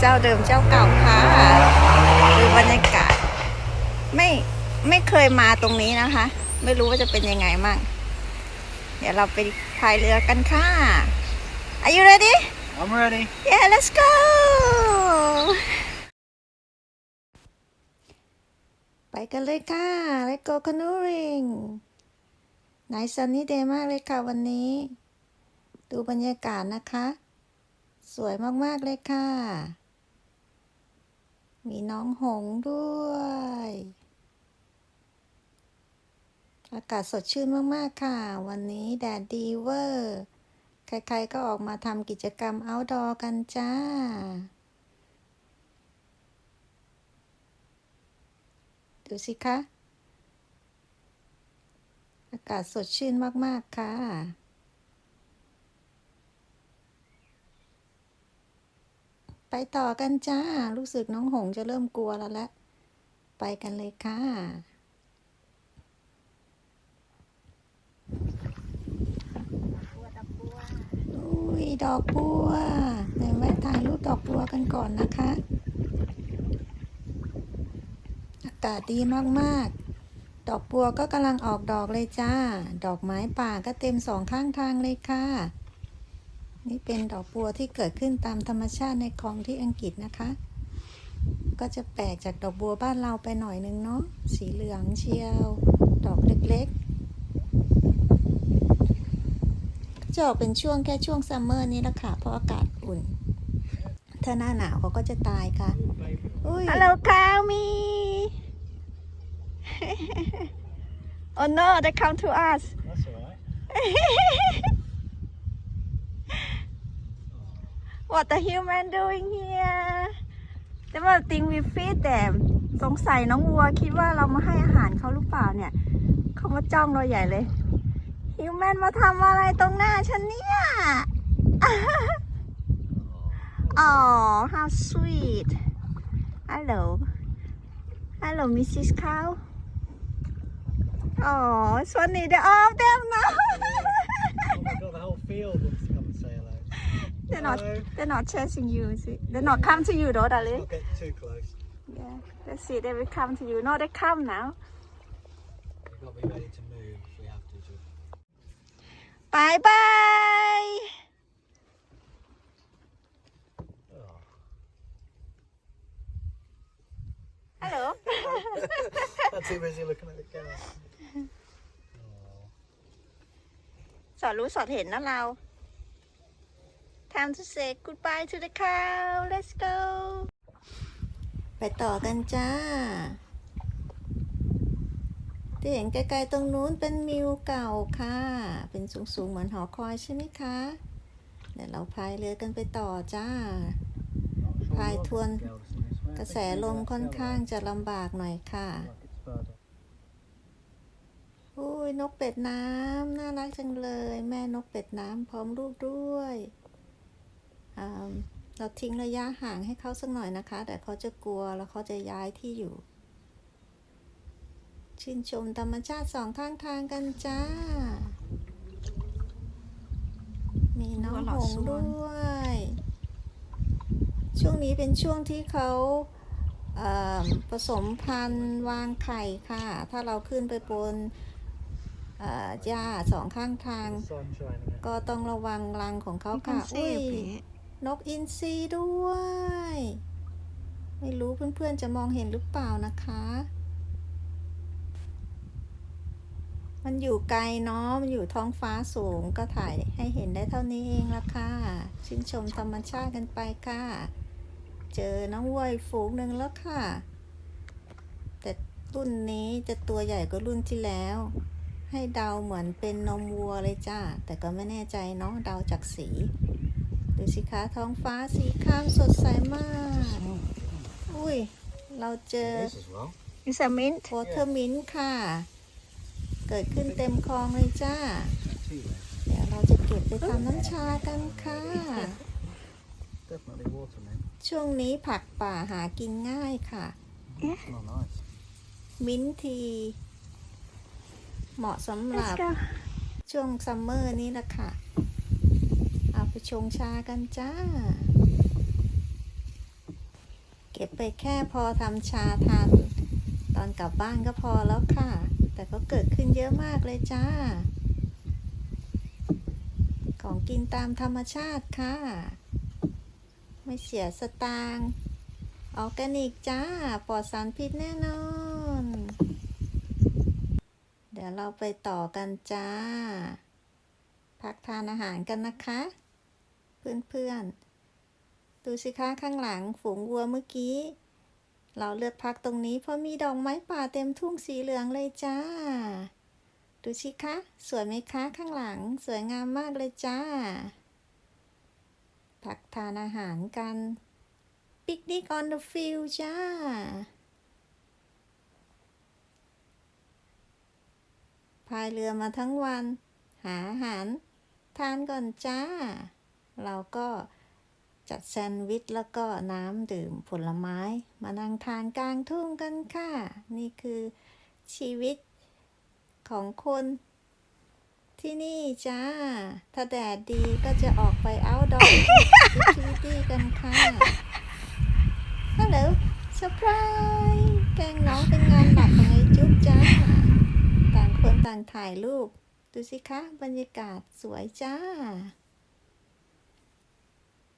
เจ้าเดิมเจ้าเก่าค่ะดูบรรยากาศ ไม่ไม่เคยมาตรงนี้นะคะ ไม่รู้ว่าจะเป็นยังไงมั่งเดี๋ยวเราไปพายเรือกันค่ะ Are you ready I'm ready. Yeah let's go ไปกันเลยค่ะ Let's go canoeing ไหนซันนี่เดย์มากเลยค่ะวันนี้ ดูบรรยากาศนะคะ สวยมาก ๆ เลยค่ะ มีน้องหงด้วย อากาศสดชื่นมาก ๆ ค่ะ วันนี้แดดดีเวอร์ ใคร ๆ ก็ออกมาทำกิจกรรม outdoor กันจ้า ดูสิคะ อากาศสดชื่นมาก ๆ ค่ะ ไปต่อกันจ้า รู้สึกน้องหงจะเริ่มกลัวแล้วแหละ ไปกันเลยค่ะ อุ้ย ดอกบัวเดี๋ยวไว้ถ่ายรูปดอกบัวกันก่อนนะคะ อากาศดีมากๆ ดอกบัวก็กำลังออกดอกเลยจ้า ดอกไม้ป่าก็เต็มสองข้างทางเลยค่ะ นี่เป็นดอกบัวที่เกิดขึ้นตามธรรมชาติในคลองที่อังกฤษนะคะ ก็จะแปลกจากดอกบัวบ้านเราไปหน่อยนึงเนาะ สีเหลืองเชียว ดอกเล็กๆ ก็จะออกเป็นช่วงแค่ช่วงซัมเมอร์นี้แหละค่ะ เพราะอากาศอุ่น ถ้าหน้าหนาวเขาก็จะตายค่ะ อุ้ย Hello cow me Oh no they come to us That's all what the human doing here แต่ว่าติงวิฟฟี่แต่สงสัยน้องวัวคิดว่าเรามาให้อาหารเขาหรือเปล่าเนี่ยเขามาจ้องเราใหญ่เลยฮิวแมนมาทำอะไรตรงหน้าฉันเนี่ย อ๋อ how sweet hello hello Mrs. Cow อ๋อ so need all them now Oh my god, the whole field wants to come and say hello. They're not Hello. they're not chasing you is it? they're not come to you though darling Not get too close. Yeah, let's see. They will come to you. No, they come now. We've got to be ready to move if we have to. Jude. บายบาย Oh. ฮัลโหล I'm too busy looking at the camera. Oh. สอดรู้สอดเห็นนะเรา Time to say goodbye to the cow let's go ไปต่อกันจ้า ที่เห็นไกลๆตรงนู้นเป็นมิวเก่าค่ะ เป็นสูงๆเหมือนหอคอยใช่ไหมคะ เดี๋ยวเราพายเรือกันไปต่อจ้า พายทวนกระแสลมค่อนข้างจะลำบากหน่อยค่ะอุ้ยนกเป็ดน้ำน่ารักจังเลย แม่นกเป็ดน้ำพร้อมลูกด้วย เราทิ้งระยะห่างให้เขาสักหน่อยนะคะ แต่เขาจะกลัวแล้วเขาจะย้ายที่อยู่ ชื่นชมธรรมชาติสองข้างทางกันจ้า มีน้องหงส์ด้วย ช่วงนี้เป็นช่วงที่เขาเอ่อผสมพันธุ์วางไข่ค่ะ ถ้าเราขึ้นไปบนเอ่อหญ้าสองข้างทาง Sun shining in. ก็ต้องระวังรังของเขาค่ะอุ้ย นกอินทรีด้วย ไม่รู้เพื่อนๆจะมองเห็นหรือเปล่านะคะ มันอยู่ไกลเนาะ มันอยู่ท้องฟ้าสูงก็ถ่ายให้เห็นได้เท่านี้เองละค่ะ ชื่นชมธรรมชาติกันไปค่ะ เจอน้องวัวฝูงหนึ่งแล้วค่ะ แต่รุ่นนี้จะตัวใหญ่กว่ารุ่นที่แล้ว ให้เดาเหมือนเป็นนมวัวเลยจ้า แต่ก็ไม่แน่ใจเนาะ เดาจากสี ดูสิคะท้องฟ้าสีครามสดใสมาก อุ้ย เราเจอ This as well. อิสมินโทเทอร์มินค่ะ เกิดขึ้นเต็มคลองเลยจ้า Two legs. เดี๋ยวเราจะเก็บไปทำน้ำชากันค่ะ Definitely water, man. ช่วงนี้ผักป่าหากินง่ายค่ะ Smell nice. มิ้นท์ที เหมาะสำหรับช่วงซัมเมอร์นี้แหละค่ะเอาไป ชงชากันจ้า เก็บไปแค่พอทำชาทาน ตอนกลับบ้านก็พอแล้วค่ะ แต่ก็เกิดขึ้นเยอะมากเลยจ้า ของกินตามธรรมชาติค่ะ ไม่เสียสตางค์ออร์แกนิกจ้า ปลอดสารพิษแน่นอน เดี๋ยวเราไปต่อกันจ้า พักทานอาหารกันนะคะ เพื่อนๆ ดูสิคะข้างหลังฝูงวัวเมื่อกี้ เราเลือกพักตรงนี้เพราะมีดอกไม้ป่าเต็มทุ่งสีเหลืองเลยจ้า ดูสิคะ สวยไหมคะข้างหลังสวยงามมากเลยจ้า พักทานอาหารกันปิกนิก on the field จ้าพายเรือมาทั้งวัน หาอาหาร ทานก่อนจ้า เราก็จัดแซนด์วิชแล้วก็น้ำดื่มผลไม้ มานั่งทานกลางทุ่งกันค่ะ นี่คือชีวิตของคนที่นี่จ้า ถ้าแดดดีก็จะออกไป outdoor activity กันค่ะฮัลโหลเซอร์ไพรส์แกงน้องเป็นงานหลักของไอ้จุ๊บจ้า ต่างคนต่างถ่ายรูป ดูสิคะ บรรยากาศสวยจ้า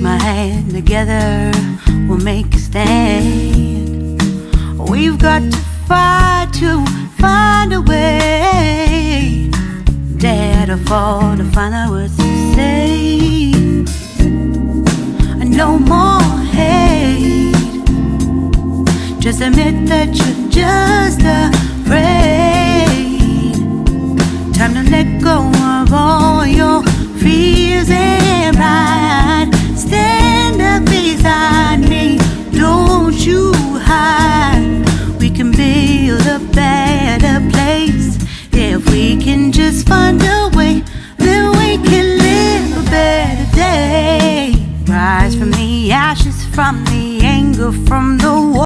My hand together, we'll make a stand. We've got to fight to find a way. Dare to fall to find out what to say. No more hate. Just admit that you're just afraid. Time to let go of all your fears from the